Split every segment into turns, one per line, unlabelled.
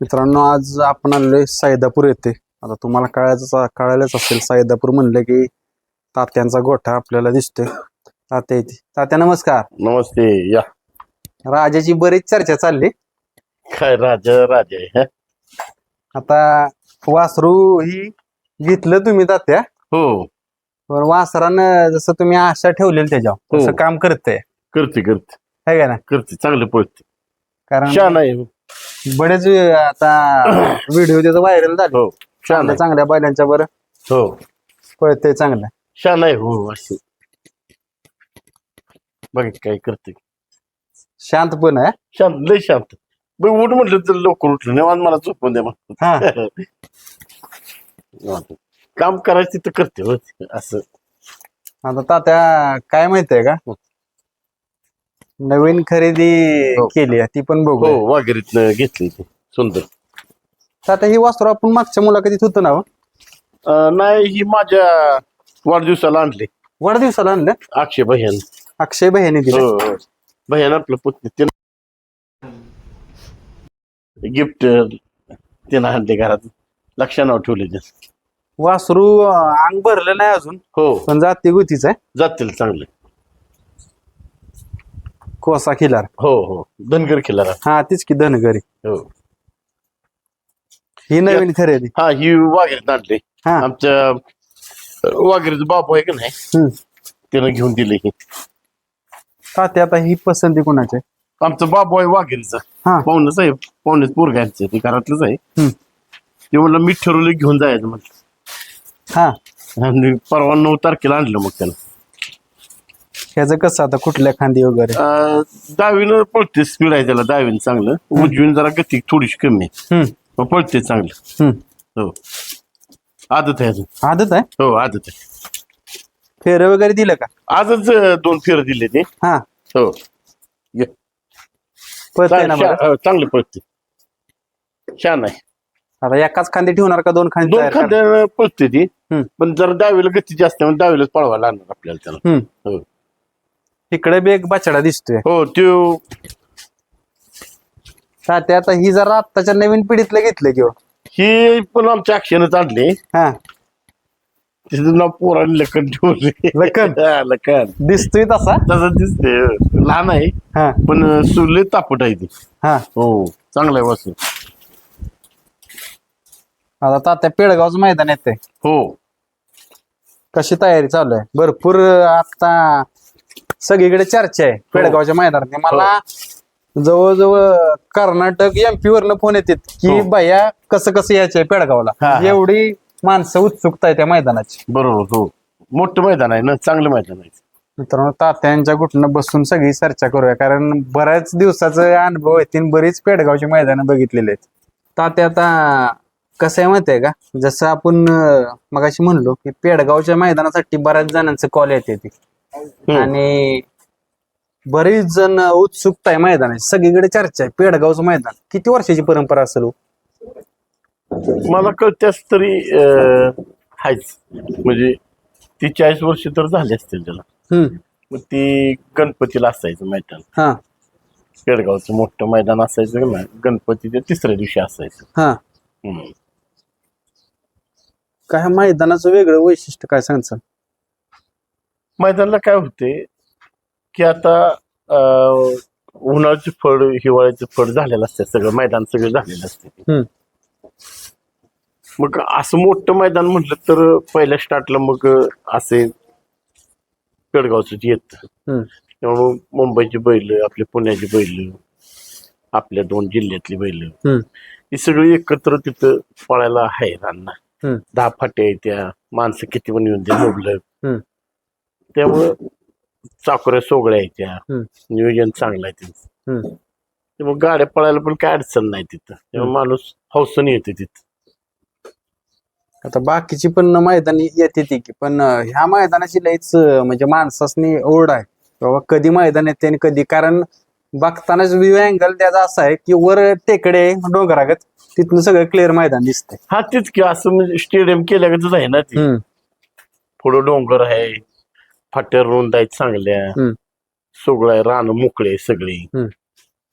मित्रांनो आज आपण आलोय सायदापूर येथे. आता तुम्हाला कळायचं कळायलाच असेल सायदापूर म्हणलं की तात्यांचा गोठा आपल्याला दिसतोय. तात्या येते तात्या नमस्कार.
नमस्ते या.
राजाची बरीच चर्चा चालली.
काय राजा राजा आहे हं?
आता वासरू ही घेतलं तुम्ही तात्या.
हो.
पण वासरानं जसं तुम्ही आशा ठेवलेली त्याच्यावर
हो.
तसं काम करतंय.
करते करते.
है का ना?
करते चांगले पळते.
कारण
छान आहे.
बरेच आता व्हिडिओ त्याचा व्हायरल झाले.
हो. छान
चांगल्या
आहे
चांगल्या बैलांच्या बरं.
हो.
पळतंय चांगलं.
छान आहे हो असे बघ काय करते
शांत पण आहे
शांत लय शांत. बघ उठ म्हटलं तर लवकर उठलं निवांत मला झोपून द्या मग
हा.
निवांत. काम करायचं तिथं करते हो असं.
आता तात्या काय माहितीये का? नवीन खरेदी
हो.
केली आहे, ती पण बघू
हो घेतली ती सुंदर.
तात्या ही वासरू आपण मागच्या मुलाखतीत होतो ना हो?
अं, नाही ही माझ्या वाढदिवसाला आणली.
वाढदिवसाला आणलं?
अक्षय भैयान
अक्षय भैयाने दिलं.
हो. भैयान आपलं पुतणी ते गिफ्ट त्यानं आणले घरात. लक्षात नाव ठेवले ते
वासरू अं, अंग भरलं नाही अजून.
हो.
पण जाती गुतीच आहे.
जातील चांगले.
कोसा खिलार.
हो हो. धनगर किल्ला
हा तीच की धनगरी.
हो.
ही नवीन खरेदी.
हा ही वाघेरीत आणली.
हा.
आमच्या वाघेरीचं बाबू आहे का नाही?
हम्म.
त्यानं घेऊन दिले ही.
तात्या आता ही पसंती कोणाची आहे?
आमचं बाबू आहे वाघेरीचा.
हा.
पाहुणच आहे पाहुणेच पोरगायचं ते घरातलंच आहे.
हम्म.
ते म्हणलं मी ठरवलं घेऊन जायचं म्हटलं.
हा.
आणि परवा नऊ तारखेला आणलं मग त्यानं.
ह्याचं कसं आता कुठल्या खांदी वगैरे?
अं, दहावीनं पळते स्पीड आहे त्याला दहावीनं चांगलं. उजवीन जरा गती थोडीशी कमी आहे.
हम्म.
पण पळते चांगलं.
हम्म.
हो. आदत आहे अजून.
आदत आहे?
हो आदत आहे.
फेर वगैरे दिलं का?
आजच अं, दोन फेर दिले ते.
हा.
हो. ये.
पळतंय ना
छान-
बरं.
हो, चांगलं पळते. छान आहे.
आता एकाच खांदी ठेवणार का दोन खांदी
दोन
तयार करणार?
पळते ती.
हम्म.
पण जरा दहावीला गती जास्त आहे दहावीलाच पळवायला लागणार आपल्याला त्याला.
हम्म.
हो.
इकडे बी एक बछडा दिसतोय.
हो त्यो.
तात्या आता ही जरा आत्ताच्या नवीन पिढीतलं घेतलं किंवा
ही पण आमच्या अक्षरच आणली.
हा.
तिचं नाव पोराने लखन ठेवले
लखन?
हा, लखन.
दिसतोय तसा?
तसं दिसते लहान आहे
हा.
पण सुरले तापट आहे ती.
हा.
हो चांगलं आहे वासू
आता तात्या पेडगावचं मैदान येते
हो.
कशी तयारी चालू आहे? भरपूर आता सगळीकडे चर्चा आहे. पेडगावच्या मैदानात. मला जवळजवळ कर्नाटक एमपी वरनं फोन येतात की
हो.
भैया कसं कसं यायचंय पेडगावला?
हा, हा.
एवढी माणसं उत्सुकता आहे त्या मैदानाची.
बरोबर हो. मोठं मैदान आहे ना चांगलं मैदान आहे.
मित्रांनो तात्यांच्या कुठनं बसून सगळी चर्चा करूया कारण बऱ्याच दिवसाचा अनुभव आहे तीन बरीच पेडगावची मैदानं बघितलेली आहेत. तात्या आता कसं आहे माहिती आहे का? जसं आपण मगाशी म्हणलो की पेडगावच्या मैदानासाठी बऱ्याच जणांचे कॉल येते ती. आणि बरेच जण उत्सुकता आहे मैदानाची. सगळीकडे चर्चा आहे. पेडगावचं मैदान. किती वर्षाची परंपरा असेल हो?
मला कळत्यास तरी आहेच. म्हणजे ती चाळीस वर्ष तर झाली असतील त्याला.
हम्म.
मग ती गणपतीला असायचं मैदान.
हा.
पेडगावचं मोठं मैदान असायचं नाही गणपतीच्या तिसऱ्या दिवशी असायचं.
हा.
हम्म.
काय मैदानाचं वेगळं वैशिष्ट्य काय सांगचं
मैदानाला काय होते की आता उन्हाळ्याचे फळ हिवाळ्याचे फळ झालेलं असते सगळं मैदान सगळं झालेलं असते. मग असं मोठं मैदान म्हटलं तर पहिल्या स्टार्टला मग असे पेडगावचं येत. त्यामुळे मुंबईची बैल आपले पुण्याची बैल आपल्या दोन जिल्ह्यातली बैल. ही सगळी एकत्र तिथं पळायला आहे रान्ना
हम्म.
दहा फाट्या त्या माणसं किती पण येऊन मुबलक.
हम्म.
त्यामुळं चाकोऱ्या सोगळ्या आहेत त्या.
हम्म.
नियोजन चांगलं आहे त्यांचं.
हम्म.
त्यामुळे गाड्या पळायला पण काय अडचण नाही तिथं. त्यामुळे माणूस हौसने येते तिथं.
आता बाकीची पण मैदानी येते ती की पण अं, ह्या मैदानाची लईच अं, म्हणजे माणसासनी ओढ आहे. बाबा कधी मैदान येते आणि कधी कारण बघतानाच व्ह्यू अँगल त्याचा असा आहे की वर टेकडे डोंगरागत तिथनं सगळं क्लिअर मैदान दिसतंय.
हा तीच की असं म्हणजे स्टेडियम केल्यागतच आहे ना ती.
हम्म.
पुढं डोंगर आहे फाट्या रुंद आहेत चांगल्या.
हम्म.
सगळं आहे रान मोकळे सगळी.
हम्म.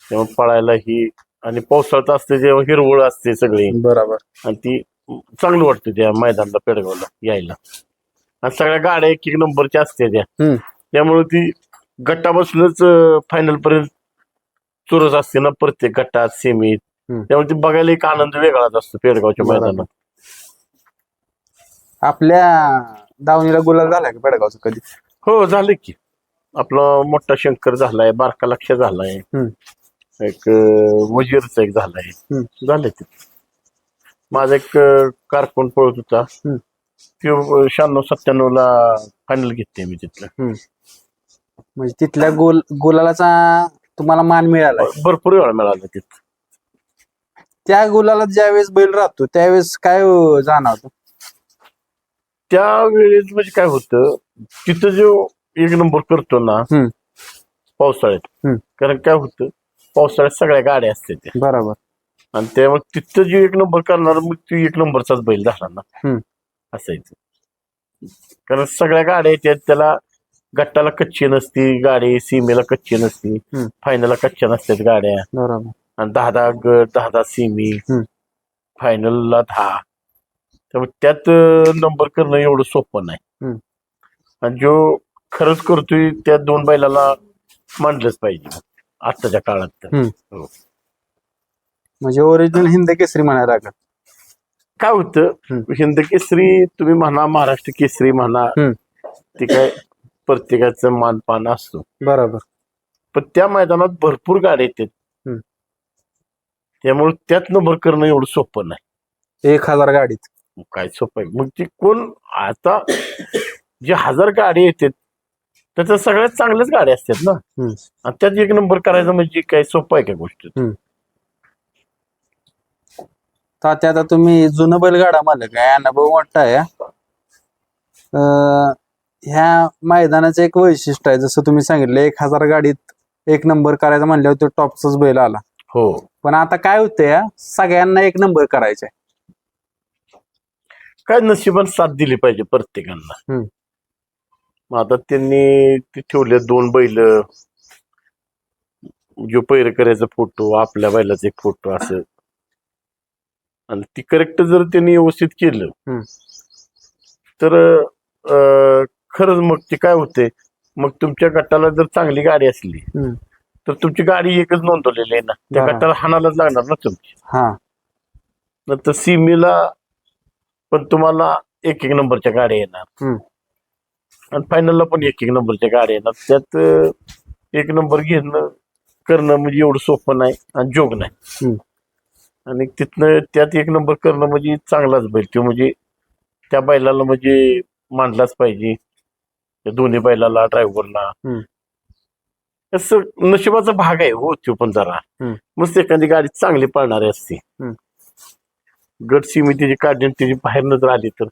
त्यामुळे पळायला ही आणि पावसाळ्यात असते जेव्हा हिरवळ असते सगळी.
बरोबर.
आणि ती चांगलं वाटतं त्या मैदानाला पेडगावला यायला. आणि सगळ्या गाड्या एक एक नंबरच्या असते त्या.
हम्म.
त्यामुळे ती गटापासूनच फायनल पर्यंत चुरस असते ना प्रत्येक गटात सेमीत
हम्म.
त्यामुळे ती बघायला एक आनंद वेगळाच असतो पेडगावच्या
बरोबर.
मैदानात.
आपल्या दावणीला गुलाल झालाय का पेडगावचा कधी?
हो झालं की. आपला मोठा शंकर झालाय बारका लक्ष झालाय. एक अं, वजीरचा एक झालाय.
हम्म.
झाले ते. माझा एक कारकून पळत होता. तो शहाण्णव सत्त्याण्णव ला फायनल घेतले मी तिथलं.
म्हणजे तिथल्या गोल गुलालाचा तुम्हाला मान मिळाला
भरपूर वेळा मिळाला तिथं.
त्या गुलाला ज्यावेळेस बैल राहतो त्यावेळेस काय जाणवतं?
त्यावेळेस म्हणजे काय होतं तिथं जो एक नंबर करतो ना
हम्म.
पावसाळ्यात
हम्म.
कारण काय होतं पावसाळ्यात सगळ्या गाड्या असते त्या
बरोबर
आणि त्यामुळे तिथं जे एक नंबर करणार मग ती एक नंबरचाच बैल झाला ना
हम्म.
असायचं कारण सगळ्या गाड्या येतात त्याला गट्टाला कच्ची नसती गाडी सीमेला कच्ची नसती
हम्म.
फायनलला कच्च्या नसतात गाड्या
बरोबर
आणि दहा दहा गट दहा दहा सीमी
हम्म.
फायनलला दहा त्यामुळे त्यात नंबर करणं एवढं सोपं नाही. आणि जो खरंच करतोय त्या दोन बैलाला मांडलंच पाहिजे. आत्ताच्या काळात तर.
हम्म. म्हणजे ओरिजिनल हिंद केसरी म्हणायला लागत
काय होतं. हिंद केसरी तुम्ही म्हणा महाराष्ट्र केसरी म्हणा. ते काय प्रत्येकाचं मानपान असतो.
बरोबर.
पण त्या मैदानात भरपूर गाड्या येतात. त्यामुळे त्यात नंबर करणं एवढं सोपं नाही.
एक हजार गाडीत.
काय सोपं आहे? मग ती कोण आता जे हजार गाडी येतात त्याच्या सगळ्यात चांगल्याच गाड्या असतात ना?
हम्म.
आणि त्यात एक नंबर करायचं म्हणजे काय सोपं आहे का गोष्ट?
तात्या आता तुम्ही जुनं बैलगाडा मालक आहे अनुभव मोठा आहे. अं, ह्या मैदानाचं एक वैशिष्ट्य आहे जसं तुम्ही सांगितलं एक हजार गाडीत एक नंबर करायचा म्हणल्यावर तो टॉपचाच बैल आला.
हो.
पण आता काय होतंय सगळ्यांना एक नंबर करायचा आहे.
काय नशिबान साथ दिली पाहिजे प्रत्येकांना
हम्म.
मग आता त्यांनी ते ठेवले दोन बैल जो पैर करायचा फोटो आपल्या बैलाचा एक फोटो असं आणि ती करेक्ट जर त्यांनी व्यवस्थित केलं
हम्म.
तर अं, खरंच मग ते काय होते मग तुमच्या गटाला जर चांगली गाडी असली
हम्म.
तर तुमची गाडी एकच नोंदवलेली आहे ना त्या. गटाला हाणालाच लागणार ना तुमची
हा
नंतर सीमीला पण तुम्हाला एक एक नंबरच्या गाड्या येणार
हम्म.
आणि फायनलला पण एक एक नंबरच्या गाड्या येणार त्यात अं, एक नंबर घेणं करणं म्हणजे एवढं सोपं नाही आणि जोग नाही
हम्म.
आणि तिथनं त्यात एक नंबर करणं म्हणजे चांगलाच बैल तो म्हणजे त्या बैलाला म्हणजे मांडलाच पाहिजे त्या दोन्ही बैलाला ड्रायव्हरला
हम्म.
असं नशिबाचा भाग आहे हो तो पण जरा
हम्म.
मस्त एखादी गाडी चांगली पळणारी असते
हम्म.
गट सीमितीची काढली आणि त्याची बाहेर जर आली तर.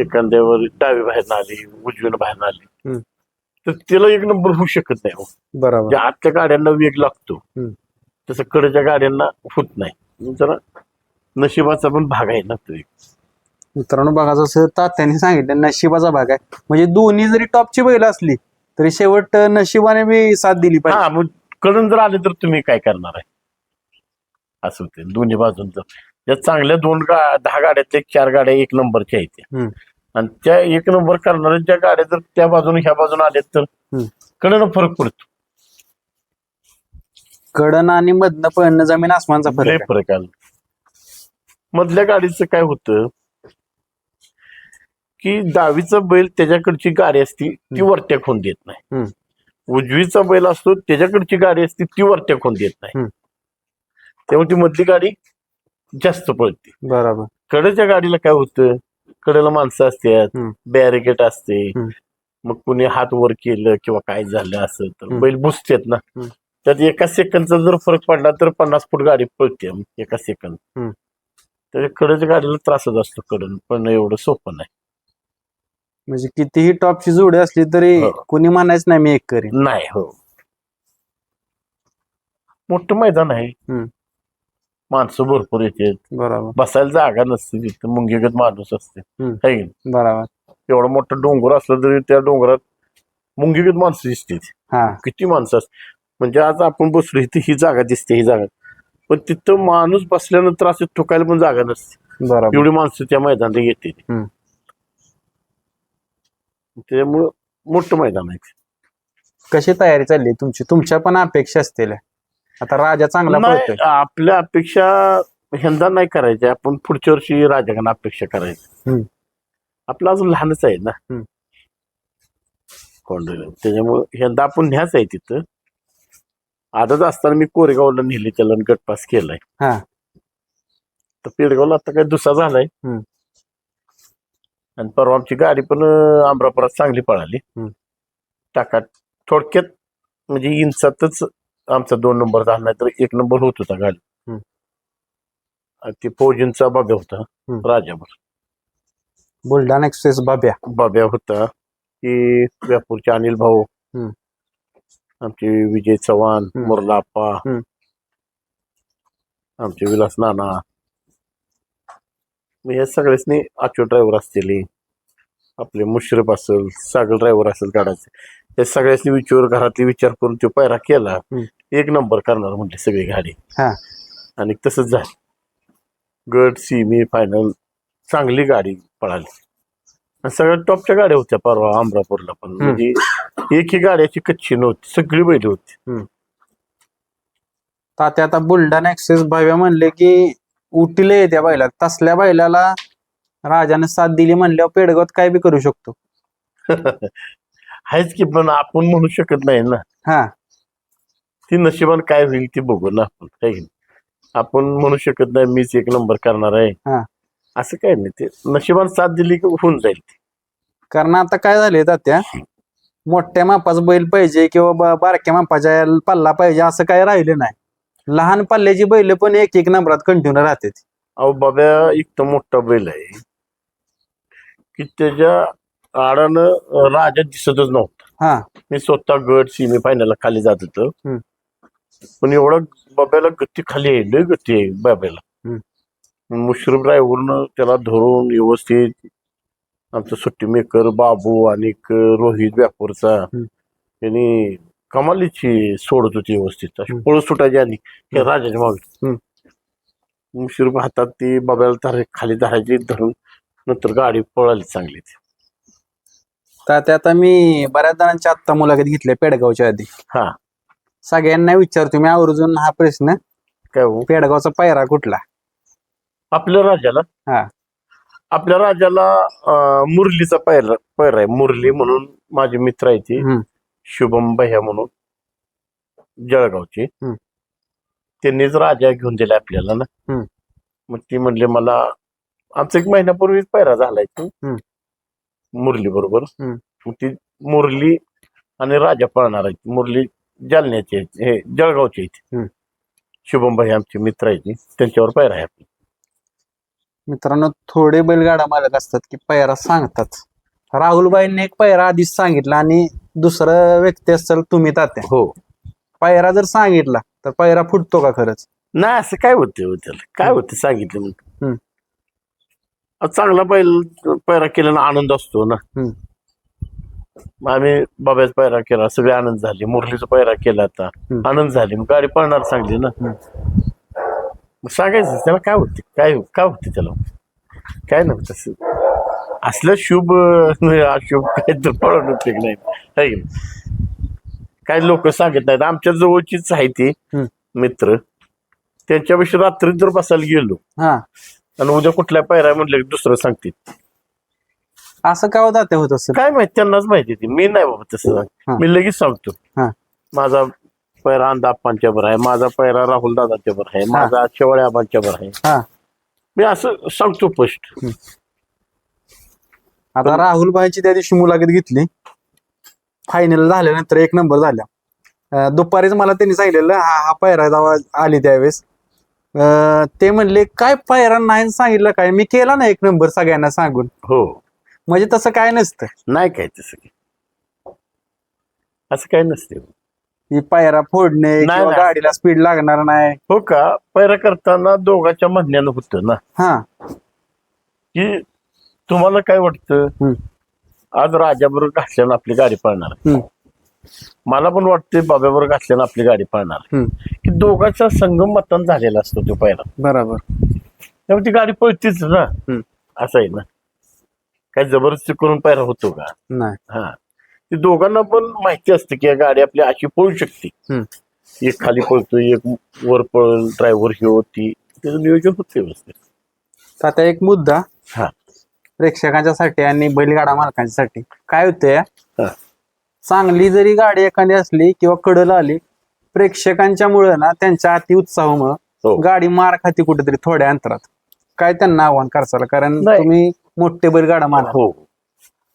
एखाद्यावर डावी बाहेर आली उजवीनं बाहेर आली. तर त्याला एक नंबर होऊ शकत नाही हो.
बरोबर.
आतल्या गाड्यांना वेग लागतो. तसं कडच्या गाड्यांना होत नाही. जरा नशिबाचा पण भाग आहे ना तो एक.
मित्रांनो बघा जसं तात्याने सांगितलं नशिबाचा भाग आहे. म्हणजे दोन्ही जरी टॉपची बैल असली तरी शेवट नशिबाने बी साथ दिली पाहिजे.
हा कडून जर आले तर तुम्ही काय करणार आहे? असं होते दोन्ही बाजूंचं. ज्या चांगल्या दोन गा दहा गाड्यातल्या चार गाड्या एक नंबरच्या आहेत. आणि त्या एक नंबर करणाऱ्या ज्या गाड्या जर त्या बाजूने ह्या बाजूने आल्यात तर. कडनं फरक पडतो
कडन आणि मधनं पळणं जमीन आसमानचा
लय
फरक आहे.
फरक आला मधल्या गाडीचं काय होतं की डावीचा बैल त्याच्याकडची गाडी असती ती
हम्म.
वरत्या खोन देत नाही
हम्म.
उजवीचा बैल असतो त्याच्याकडची गाडी असती ती वरत्या खोन देत नाही
हम्म.
त्यामुळे ती मधली गाडी जास्त पळते
बरोबर
कडेच्या गाडीला काय होतं कडेला माणसं असतात
हम्म.
बॅरिकेट असते
हम्म.
मग कुणी हात वर केलं किंवा काय झालं असं तर
हम्म.
बैल बुसतेत ना
हम्म.
त्यात एका सेकंदचा जर फरक पडला तर पन्नास फूट गाडी पळते एका सेकंद
हम्म.
त्याच्या कडेच्या गाडीला त्रासच असतो कडून पण एवढं सोपं नाही
म्हणजे कितीही टॉपची जोडी असली तरी
हो.
कुणी म्हणायच नाही मी एक करीन
नाही हो मोठं मैदान आहे
हम्म.
माणसं भरपूर येतात
बरोबर.
बसायला जागा नसते तिथं मुंगीगत माणूस असते.
हम्म.
है की नाही?
बरोबर.
एवढा मोठा डोंगर असला तरी त्या डोंगरात मुंगीगत माणसं दिसते
हा.
किती माणसं असतात म्हणजे आज आपण बसलो इथे ही जागा दिसते ही जागा. पण तिथं माणूस बसल्यानंतर असं ठोकायला पण जागा नसते.
बरोबर.
एवढी माणसं त्या मैदानात येते.
हम्म.
त्याच्यामुळं मोठं मैदान आहे
कशी तयारी चालली तुमची? तुमच्या पण अपेक्षा असतील. आता राजा चांगला
नाही,
पळतोय
आपल्या अपेक्षा यंदा नाही करायच्या आपण पुढच्या वर्षी राजाकडे अपेक्षा करायची. आपलं अजून लहानच आहे ना
हम्म.
कोंडलं त्याच्यामुळे यंदा आपण न्याच आहे तिथं आदत असताना मी कोरेगावला नेले त्याला आणि गटपास केलाय
हा.
तर पेडगावला आता काय दुसरा झालाय
हम्म.
आणि परवा आमची गाडी पण अं, अमरापुरात चांगली पळाली
हम्म.
टाका थोडक्यात म्हणजे इंचातच आमचा दोन नंबर झाला नाही तर एक नंबर होत होता गाडी
हम्म.
आणि ते फौजींचा बाब्या होता
हम्म.
राजाभर
बुलढाणा एक्सप्रेस बाब्या
बाब्या होता की व्यापूरचे अनिल भाऊ
हम्म.
आमचे विजय चव्हाण
हम्म.
मुरलाप्पा
हम्म.
आमचे विलास नाना मग हे सगळ्यांनी आचो ड्रायव्हर असतील आपले मुश्रफ असेल सागर ड्रायव्हर असेल गाडाचे हे सगळ्यांनी विचार घरातले विचार करून तो पायरा केला
हम्म.
एक नंबर करणार म्हणले सगळी गाडी.
हा.
आणि तसंच झालं. गट सिमी फायनल चांगली गाडी पळाली. आणि सगळ्यात टॉपच्या गाड्या होत्या परवा अमरापूरला पण. म्हणजे एकही गाड्याची कच्ची नव्हती सगळी बैल होती.
तात्या आता बुलढाणा एक्सप्रेस भाव्या म्हणले की उटीला येत्या बैला तसल्या बैलाला राजाने साथ दिली म्हणल्यावर पेडगावात काय बी करू शकतो.
आहेच की पण आपण म्हणू शकत नाही ना.
हा.
ती नशिबान काय होईल ती बघू ना आपण है की नाही? आपण म्हणू शकत नाही मीच एक नंबर करणार
हा.
आहे असं काय नाही ते नशिबान साथ दिली की होऊन जाईल ते.
कारण आता काय झाले तात्या मोठ्या मापाचा बैल पाहिजे किंवा बा- बारक्या मापाच्या पल्ला पाहिजे असं काय राहिलं नाही लहान पल्ल्याची बैल पण एक एक नंबरात कंटिन्यू राहते
अहो बाब्या एक तर मोठा बैल आहे की त्याच्या आडानं अं, राजा दिसतच नव्हता
हा
मी स्वतः गट सिमी फायनलला खाली जात होतो
हम्म.
पण एवढं बाब्याला गती खाली आहे लय गती आहे बाब्याला. मुश्रफ ड्रायव्हरनं त्याला धरून व्यवस्थित आमचा सुट्टी मेकर बाबू आणि रोहित व्यापूरचा
हम्म.
यांनी कमालीची सोडत होती व्यवस्थित. अशी. पळस सुटायची आणि हे राजाच्या मागे. मुश्रफ हातात ती बाब्याला धर खाली धरायची धरून नंतर गाडी पळाली चांगली ती.
तात्या आता मी बऱ्याच जणांची आत्ता मुलाखत घेतली पेडगावच्या आधी.
हा.
सगळ्यांना विचारतो मी आवर्जून हा प्रश्न
काय हो
पेडगावचा पायरा कुठला
आपल्या राजाला
हा.
आपल्या राजाला अं, मुरलीचा पैर पैर आहे मुरली म्हणून माझे मित्र आहे ते
हम्म.
शुभम भैया म्हणून जळगावचे
हम्म.
त्यांनीच राजा घेऊन दिला आपल्याला ना
हम्म.
मग ती म्हणले मला आमचा एक महिन्यापूर्वीच पैरा झालाय तो
हम्म.
मुरली बरोबर
हम्म.
मग ती मुरली आणि राजा पळणार आहेत मुरली जालन्याचे आहेत, हे जळगावचे आहेत
हम्म.
शुभम भाई आमचे मित्र आहेत. त्यांच्यावर पैरा आहे आपला.
मित्रांनो थोडे बैलगाडा मालक असतात की पायरा सांगतात राहुलबाईंनी एक पायरा आधीच सांगितला आणि दुसरं व्यक्ती असेल तुम्ही तात्या
हो
पायरा जर सांगितला तर पायरा फुटतो का खरंच
नाही असं काय होतं हो त्याला काय होतं सांगितलं मग
हम्म.
चांगला बैल पैरा केल्यानं आनंद असतो ना
हम्म.
मग आम्ही बाब्याचा पैरा केला सगळे आनंद झाले. मुरलीचा पैरा केला आता. आनंद झाले. मग गाडी पळणार चांगली ना. मग सांगायचं त्याला काय होते? काय काय होते त्याला? काय नव्हतं तसं. असलं शुभ अशुभ काय तर पळवणं ठीक नाही. है की नाही? काय लोक सांगत नाहीत. आमच्या जवळचीच आहे ती. मित्र. त्यांच्यापेक्षा रात्री जर बसायला गेलो आणि उद्या कुठल्या पायऱ्या म्हणलं की दुसरं सांगते
असं का होत? होत असेल.
काय माहिती? त्यांनाच माहिती ती मी नाही बाबा तसं. मी लगेच सांगतो.
हा.
माझा पैरा अंदा आप्पांच्या बर आहे. माझा पैरा राहुल दादाच्या बर आहे. माझा शेवळे आबांच्या बर आहे.
हा.
मी असं सांगतो पोस्ट
आता राहुलबाईंची त्या दिवशी मुलाखत घेतली. फायनल झाल्यानंतर एक नंबर झाल्या दुपारीच मला त्यांनी सांगितलेलं हा हा पायरा जेव्हा आली त्यावेळेस. ते म्हणले काय पायरा नाही सांगितलं काय? मी केला ना एक नंबर सगळ्यांना सांगून.
हो.
म्हणजे तसं काय नसतं.
नाही काय तसं काय. असं काय नसते.
पायरा फोडणे
नाही,
किंवा
नाही.
गाडीला स्पीड लागणार नाही.
हो का? पैरा करताना दोघांच्या म्हणण्यानं होतं ना.
हा.
की तुम्हाला काय वाटतं?
हम्म.
आज राजाबरोबर घातल्यानं आपली गाडी पळणार.
हम्म.
मला पण वाटते बाब्यावर घातल्यानं आपली गाडी पळणार.
हम्म.
की दोघांचा संगम मतदान झालेला असतो तो पहिला.
बरोबर.
त्यामुळे ती गाडी पळतीच ना.
हम्म.
असं आहे ना. काय जबरदस्ती करून पायरा होतो का?
नाही.
हा. ते दोघांना पण माहिती असते की या गाडी आपली अशी पळू शकते. एक खाली पळतोय एक वर पळल ड्रायव्हर ही होती. त्याचं नियोजन होते व्यवस्थित.
तर आता एक मुद्दा.
हा.
प्रेक्षकांच्यासाठी आणि बैलगाडा मालकांच्यासाठी. काय होतंय?
हा.
चांगली जरी गाडी एखादी असली किंवा कडला आली प्रेक्षकांच्या मुळे ना त्यांच्या अति उत्साहामुळे
हो.
गाडी मार खाती कुठेतरी थोड्या अंतरात. काय त्यांना आव्हान करचाल कारण
नाही.
तुम्ही मोठे बैलगाडा मालक.
हो.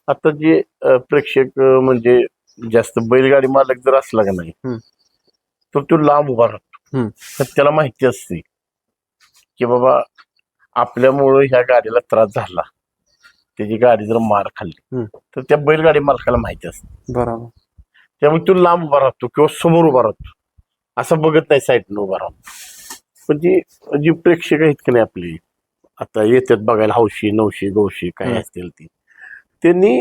आता जे अ, प्रेक्षक अ, म्हणजे जास्त बैलगाडी मालक जर असला का नाही. तर तो लांब उभा राहतो.
हम्म.
तर त्याला माहिती असते की बाबा आपल्यामुळं ह्या गाडीला त्रास झाला. त्याची गाडी जर मार खाल्ली
हम्म.
तर त्या बैलगाडी मालकाला माहिती असते.
बरोबर.
त्यामुळे तो लांब उभा राहतो किंवा समोर उभा राहतो. असं बघत नाही साईडनं उभा राहतो पण जी जी प्रेक्षक आहेत की नाही आपली आता येतात बघायला हौशी नऊशे गौशी काय. असतील ती त्यांनी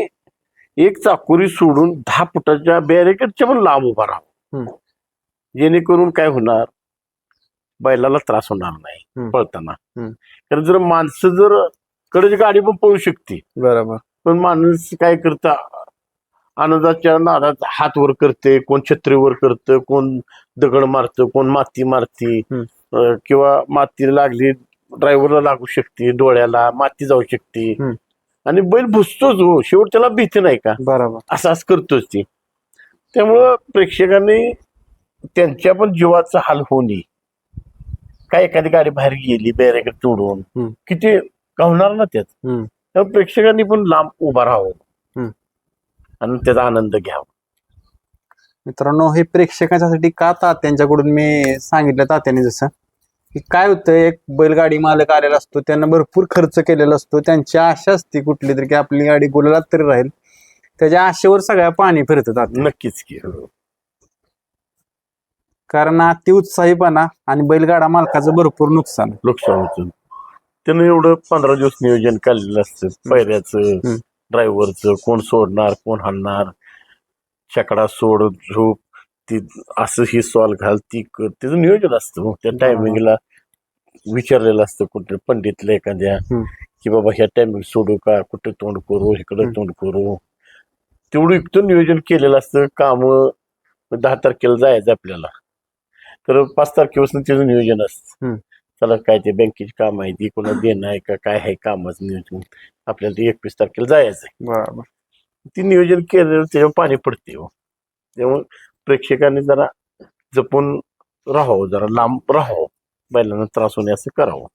एक चाकोरी सोडून दहा फुटाच्या बॅरिकेडच्या पण लांब उभा राहावं
हम्म.
जेणेकरून काय होणार बैलाला त्रास होणार नाही. पळताना. कारण जर माणसं जर कडे गाडी पण पळू शकते
बरोबर
पण माणूस काय करता आनंदाच्या नादात हात वर करते कोण छत्रीवर करतं कोण दगड मारतं कोण माती मारती किंवा माती लागली ड्रायव्हरला लागू शकते डोळ्याला माती जाऊ शकते.
हम्म.
आणि बैल भुसतोच हो शेवट त्याला भीती नाही का?
बरोबर.
असं असं करतोच ती. त्यामुळं प्रेक्षकांनी त्यांच्या पण जीवाचा हाल होऊ नये. काय एखादी गाडी बाहेर गेली बॅरेकेड तोडून. किती गावणार ना त्यात?
हम्म.
त्यामुळे प्रेक्षकांनी पण लांब उभा राहावं.
हम्म.
आणि त्याचा आनंद घ्यावा.
मित्रांनो हे प्रेक्षकांच्यासाठी का तात्यांच्याकडून मी सांगितलं तात्याने जसं. की काय होतं एक बैलगाडी मालक आलेला असतो त्यांना भरपूर खर्च केलेला असतो त्यांची आशा असते कुठली तरी की आपली गाडी गुलालात तरी राहील त्याच्या आशेवर सगळ्या पाणी फिरतं तात्या
नक्कीच की हो.
कारण अति उत्साहीपणा आणि बैलगाडा मालकाचं भरपूर नुकसान.
नुकसान होतं त्यानं एवढं पंधरा दिवस नियोजन काढलेलं असतं पैऱ्याचं. ड्रायव्हरचं कोण सोडणार कोण हाणणार छकडा सोड झोप ती असं ही सॉल घाल ती कर त्याचं नियोजन असतं हो. त्या टायमिंगला विचारलेलं असतं कुठे पंडितला एखाद्या. की बाबा ह्या टायमिंग सोडू का? कुठं तोंड करू? इकडं. तोंड करू? तेवढं इतकं नियोजन केलेलं असतं. काम दहा तारखेला जायचं आपल्याला. तर पाच तारखेपासून त्याचं नियोजन असतं. चला काय ते बँकेची काम आहे ती कोणा देणं आहे का? काय आहे कामाचं नियोजन? आपल्याला ते एकवीस तारखेला जायचं आहे
बरोबर.
ती नियोजन केलेलं त्याच्यावर पाणी पडते हो. त्यामुळे प्रेक्षकांनी जरा जपून राहावं जरा लांब राहावं. बैलांना त्रास होणे असं करावं.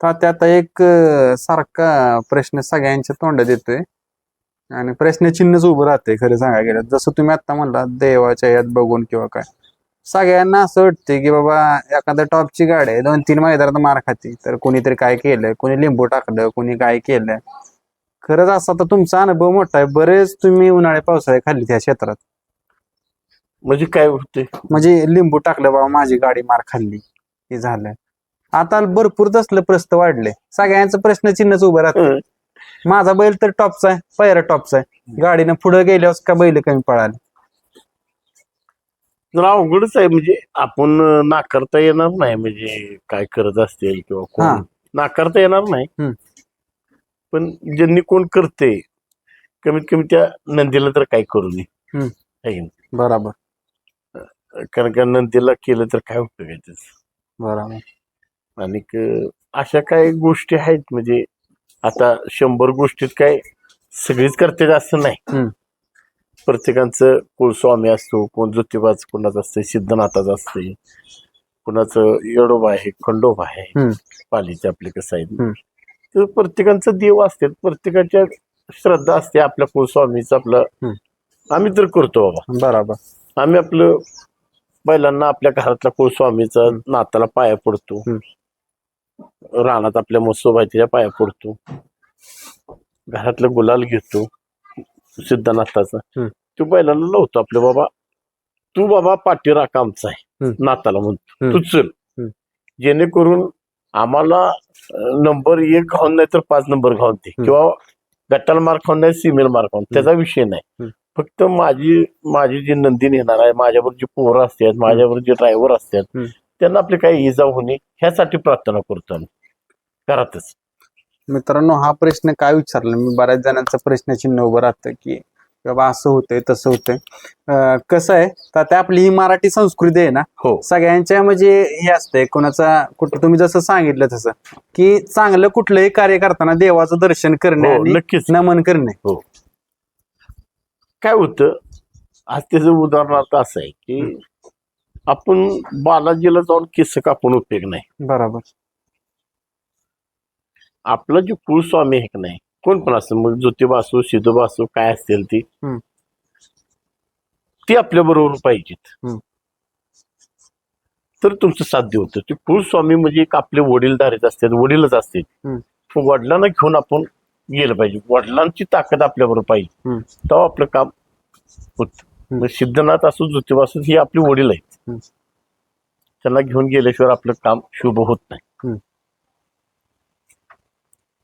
तात्या आता एक अं, सारखा प्रश्न सगळ्यांच्या तोंडात येतोय. आणि प्रश्नचिन्हच उभं राहते खरं सांगायला गेलं जसं तुम्ही आता म्हणला देवाच्या यात बघून किंवा काय. सगळ्यांना असं वाटते की बाबा एखाद्या टॉपची गाडी आहे दोन तीन मैदानात मार खाती. तर कोणीतरी काय केलंय कोणी लिंबू टाकलं कोणी काय केलंय खरंच असा तर तुमचा अनुभव मोठा आहे. बरेच तुम्ही उन्हाळे पावसाळे खाल्ली त्या क्षेत्रात.
म्हणजे काय होते
म्हणजे लिंबू टाकलं बाबा माझी गाडी मार खाल्ली. हे झालं. आता भरपूर तसलं प्रश्न वाढले. सगळ्यांचं प्रश्नचिन्हच उभं राहतं. माझा बैल तर टॉपचा आहे पहिला टॉपचा आहे. गाडीनं पुढे गेल्यावर का बैल कमी पळाले?
जरा अवघडच आहे म्हणजे आपण नाकारता येणार नाही म्हणजे काय करत असतील किंवा. कोण. नाकारता येणार नाही. पण ज्यांनी कोण करते कमीत कमी त्या नंदीला तर काय करू नये?
बरोबर.
कारण का नंदीला केलं तर काय उपयोग आहे त्याचा?
बरोबर
आणि अशा काही गोष्टी आहेत म्हणजे आता शंभर गोष्टीत काय सगळीच करते असं नाही
हम्म.
प्रत्येकांचं कुलस्वामी असतो कोण ज्योतिबाच कोणाचं असते सिद्धनाथाचं असते कुणाचं येडोबा आहे खंडोबा आहे
हम्म.
पालीचे आपले कसं
हम्म.
आहे तर प्रत्येकांचं देव असते प्रत्येकाच्या श्रद्धा असते आपल्या कुलस्वामीचं आपलं
हम्म.
आम्ही तर करतो बाबा
बरोबर
आम्ही आपलं बैलांना आपल्या घरातल्या कुलस्वामीचा नाताला पाया पडतो. रानात आपल्या मसोबाच्या पाया पडतो. घरातलं गुलाल घेतो. सिद्धनाथाचा. तो बैलांना लावतो आपले बाबा तू बाबा पाठी राख आमचा आहे. नाताला म्हणतो. तू चल. जेणेकरून आम्हाला नंबर एक घाऊन नाही तर पाच नंबर घाऊन दे. किंवा गट्टाला मार खाऊन नाही सीमेल मार खाऊन त्याचा विषय नाही. फक्त माझी माझी जी नंदीन येणार आहे माझ्यावर जी पोरं असतात माझ्यावर जे ड्रायव्हर असतात
हम्म.
त्यांना आपली काही इजा होणे ह्यासाठी प्रार्थना करतो आम्ही. घरातच.
मित्रांनो हा प्रश्न काय विचारला? मी बऱ्याच जणांचा प्रश्नचिन्ह उभं राहतं की बाबा असं होतंय तसं होतंय. अं, कसं आहे तर ते आपली ही मराठी संस्कृती आहे ना?
हो.
सगळ्यांच्या म्हणजे हे असतंय कोणाचा कुठं तुम्ही जसं सांगितलं तसं की चांगलं कुठलंही कार्य करताना देवाचं दर्शन करणे
हो
आणि
नक्कीच.
नमन करणे.
हो. काय होतं? आज त्याचं उदाहरणार्थ असं आहे की आपण बालाजीला जाऊन केस कापून उपयोग नाही.
बरोबर.
आपलं जे कुलस्वामी आहे की नाही कोण पण असं मग ज्योतिबा असो सिद्धोबा असो काय असतील ती. ती आपल्या बरोबर पाहिजेत. तर तुमचं साध्य होतं. ते कुलस्वामी म्हणजे एक आपले वडीलधारीत असतात वडीलच. तो वडिलांना घेऊन आपण गेलं पाहिजे. वडिलांची ताकद आपल्या बरोबर पाहिजे. तेव्हा आपलं काम होत. सिद्धनाथ असो ज्योतिबा असो ही आपली वडील आहेत. त्यांना घेऊन गेल्याशिवाय आपलं काम शुभ होत नाही.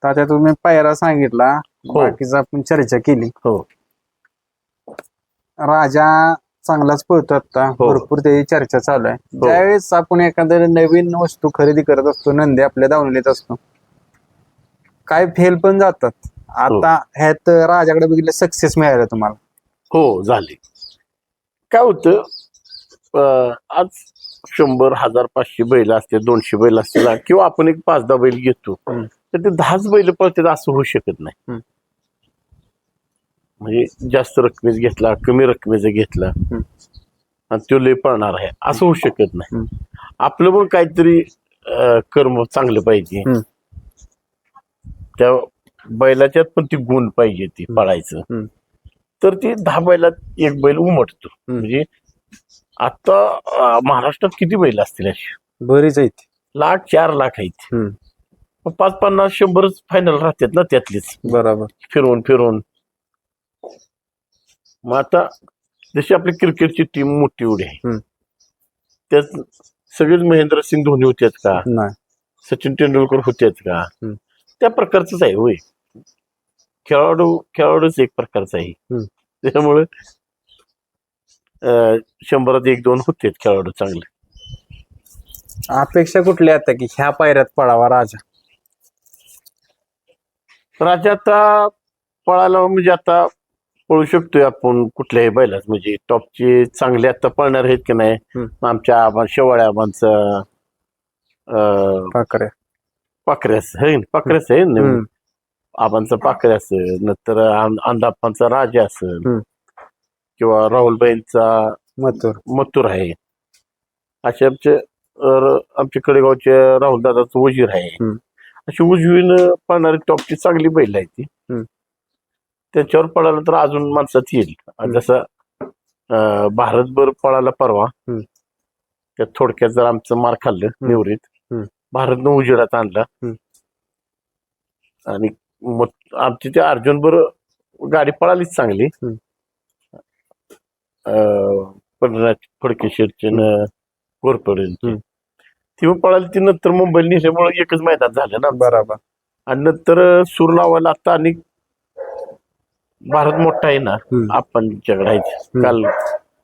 आता तुम्ही पायरा सांगितला.
हो.
बाकीचं आपण चर्चा केली.
हो.
राजा चांगलाच पळतो आता
हो.
भरपूर त्याची चर्चा चालू आहे. ज्यावेळेस आपण एखाद्या नवीन वस्तू खरेदी करत असतो नंदी आपल्या दावणीत असतो काय फेल पण जातात आता ह्यात राजाकडे बघितलं सक्सेस मिळाला तुम्हाला
हो झाले काय होतं अं, आज शंभर हजार पाचशे बैल असते दोनशे बैल असतील किंवा आपण एक पाच दहा बैल घेतो
हम्म.
तर ते दहाच बैल पळतात असं होऊ शकत नाही
हम्म.
म्हणजे जास्त रकमेचा घेतला कमी रकमेचा घेतला
हम्म.
आणि तो लय पळणार आहे असं होऊ शकत नाही
हम्म.
आपलं पण काहीतरी अं, कर्म चांगलं पाहिजे
हम्म.
त्या बैलाच्यात पण ती गुण पाहिजे ती. पळायचं. तर ती दहा बैलात एक बैल उमटतो. म्हणजे आता महाराष्ट्रात किती बैल असतील अशी?
बरीच आहेत.
लाख चार लाख आहेत. पाच पन्नास शंभरच फायनल राहतात ना त्यातलीच.
बरोबर.
फिरवून फिरवून. मग आता जशी आपली क्रिकेटची टीम मोठी एवढी आहे. त्यात सगळेच महेंद्रसिंग धोनी होतेत का? सचिन तेंडुलकर होतेत का. त्या प्रकारचंच आहे होय. खेळाडू खेळाडूच एक प्रकारचा आहे. त्यामुळे शंभरात एक दोन होतेत खेळाडू चांगले.
अपेक्षा कुठली आता की ह्या पायऱ्यात पडावा राजा?
राजा आता पळायला म्हणजे आता पळू शकतोय आपण कुठल्याही बैलात. म्हणजे टॉपचे चांगले आता पळणार आहेत की नाही. आमच्या आबा शेवाळ्या आबांचं अं, पाकऱ्यास आहे ना पाकऱ्यास आहे ना
हम्म.
आबांचं पाकऱ्या असेल नंतर आं- अंधाप्पांचा राजा असेल
हम्म.
किंवा राहुलबाईंचा
मथुर
मथुर आहे असे आमचे अं, आमच्या कडेगावचे राहुल दादाचं वजीर आहे
हम्म.
अशी उजवीनं पळणारी टॉपची चांगली बैल आहे ती
हम्म.
त्याच्यावर पळालं तर अजून माणसात येईल
हम्म.
जसं अं, भारतभर पळाला परवा
हम्म.
त्यात थोडक्यात जर आमचं मार खाल्लं
हम्म.
निवृत्त
हम्म.
भारतनं उजेडात आणला.
हम्म.
आणि मग आमची त्या अर्जुन बर गाडी पळालीच चांगली.
हम्म.
अं, फडकेश्वरचे कोरपडेंची
हम्म.
ती पण पळाली ती नंतर मुंबईला नेल्यामुळे एकच मैदान झालं ना.
बरोबर.
आणि नंतर सूर लावायला आता आणि भारत मोठा आहे ना.
हम्म.
आपणच्याकडे आहे काल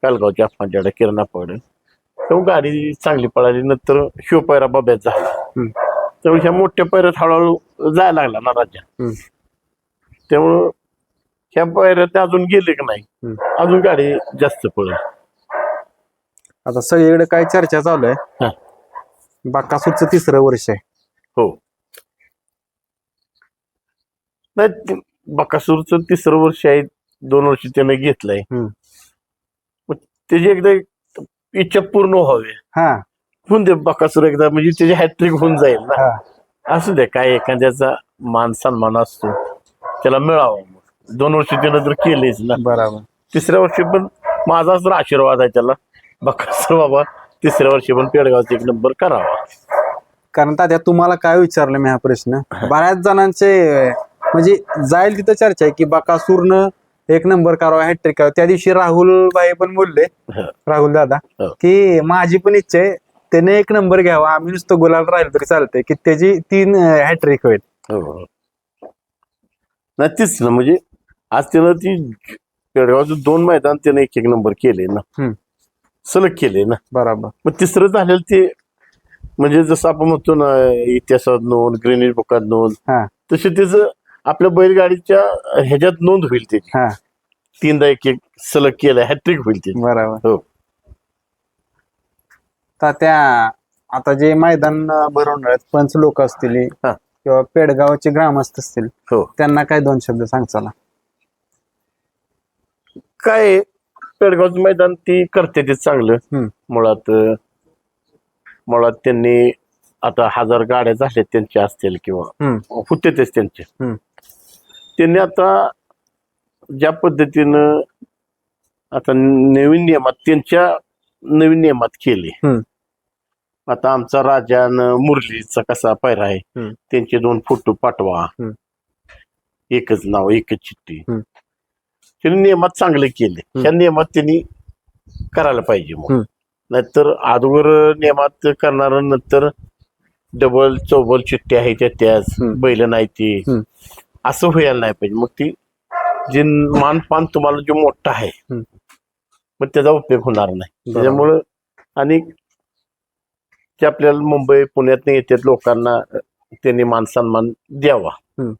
कालगावच्या आपणच्याकडे किरणा पकडे तेव्हा गाडी चांगली पळाली नंतर शिवपायरा बाब्यात झाला. त्यामुळे ह्या मोठ्या पायऱ्यात हळूहळू जायला लागला ना राज्य
हम्म.
त्यामुळं ह्या पायऱ्यात ते अजून गेले की नाही. अजून गाडी जास्त पळेल
आता सगळीकडे काय चर्चा चालू आहे
हा.
बाकासूरचं तिसरं वर्ष आहे
हो नाही ते बकासूरचं तिसरं वर्ष आहे दोन वर्ष त्याने घेतलंय
हम्म.
मग त्याची एकदा एक इच्छा पूर्ण व्हावी.
हा.
होऊन दे बकासूर एकदा म्हणजे त्याची हॅट्रिक होऊन जाईल ना.
हा.
असू दे काय एखाद्याचा मान सन्मान असतो त्याला मिळावा मग. दोन वर्ष त्यानं तर केलेच ना.
बरोबर.
तिसऱ्या वर्षी पण माझाच तर आशीर्वाद आहे त्याला. बकासूर बाबा तिसऱ्या वर्षी पण पेडगावचा एक नंबर करावा.
कारण तात्या तुम्हाला काय विचारलं मी हा प्रश्न? बऱ्याच जणांचे म्हणजे जाईल तिथं चर्चा आहे की बकासूरनं एक नंबर करावा हॅट्रिक करावा त्या दिवशी राहुल भाई पण बोलले
हं.
राहुल दादा
हो.
की माझी पण इच्छा आहे त्याने एक नंबर घ्यावा. आम्ही नुसतं गुलाल राहिलो तरी चालतंय की त्याची तीन हॅट्रिक होईल.
हो नाही तीच ना म्हणजे आज त्यानं ती पेडगावचं दोन मैदान त्याने एक एक नंबर केले ना.
हम्म.
सलग केले ना.
बरोबर.
मग तिसरं झालेलं ते म्हणजे जसं आपण म्हणतो ना इतिहासात नोंद ग्रेनेज बुकात नोंद
हा.
तसे त्याचं आपल्या बैलगाडीच्या ह्याच्यात नोंद होईल त्याची.
हा.
तीनदा एक एक सलग केलं हॅट्रिक होईल त्याची.
बरोबर.
हो.
तात्या आता जे मैदान भरवणार आहेत पंच लोक असतील
हा.
किंवा पेडगावचे ग्रामस्थ असतील
हो.
त्यांना काय दोन शब्द सांगचाला
काय आहे, पेडगावचं मैदान ती करते ते चांगलं.
हम्म.
मुळात अं, मुळात त्यांनी आता हजार गाड्या झाल्या त्यांच्या असतील किंवा. होते तेच त्यांचे. त्यांनी आता ज्या पद्धतीनं आता नवीन नियमात त्यांच्या नवीन नियमात केले. आता आमचा राजा न मुरलीचा कसा पायरा आहे. त्यांचे दोन फोटो पाठवा. एकच नाव एकच चिठ्ठी. त्यांनी नियमात चांगले केले. ह्या नियमात त्यांनी करायला पाहिजे मग. नाहीतर अगोदर नियमात करणार नंतर डबल चौबल चिठ्ठी आहे त्या त्याच
हम्म.
बैल नाही ती
हम्म.
असं व्हायला नाही पाहिजे मग ती जे मानपान तुम्हाला जो मोठा आहे
हम्म.
मग त्याचा उपयोग होणार नाही
बरोबर.
त्याच्यामुळं आणि जे आपल्याला मुंबई पुण्यात येतात लोकांना त्यांनी मान सन्मान द्यावा
हम्म.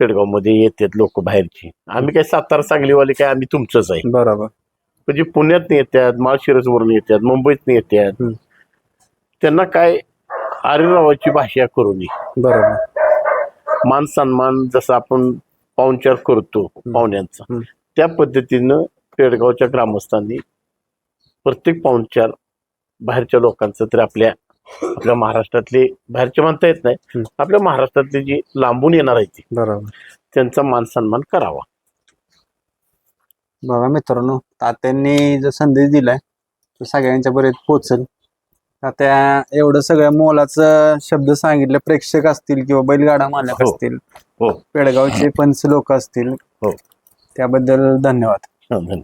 पेडगावमध्ये येतात लोक बाहेरची आम्ही काय सातारा सांगलीवाले काय आम्ही तुमचंच आहे
बरोबर
म्हणजे पुण्यात येतात माळशिरसवरून येतात मुंबईत येतात
हम्म.
त्यांना काय आर्यरावाची भाषा करू नये.
बरोबर.
मान सन्मान जसं आपण पाहुणचार करतो पाहुण्यांचा. त्या पद्धतीनं पेडगावच्या ग्रामस्थांनी प्रत्येक पाहुणचार बाहेरच्या लोकांचं तर आपल्या आपल्या महाराष्ट्रातले बाहेरचे म्हणता येत नाही. आपल्या महाराष्ट्रातले जी लांबून येणार आहे ती
बरोबर.
त्यांचा मान सन्मान करावा.
बघा मित्रांनो तात्यांनी जो संदेश दिलाय तो सगळ्यांच्या पर्यंत पोहोचेल. तात्या एवढं सगळ्या मोलाचं शब्द सांगितले प्रेक्षक असतील किंवा बैलगाडा मालक
हो.
असतील
हो.
पेडगावचे पंच लोक असतील.
हो.
त्याबद्दल धन्यवाद.
हा, धन्यवाद.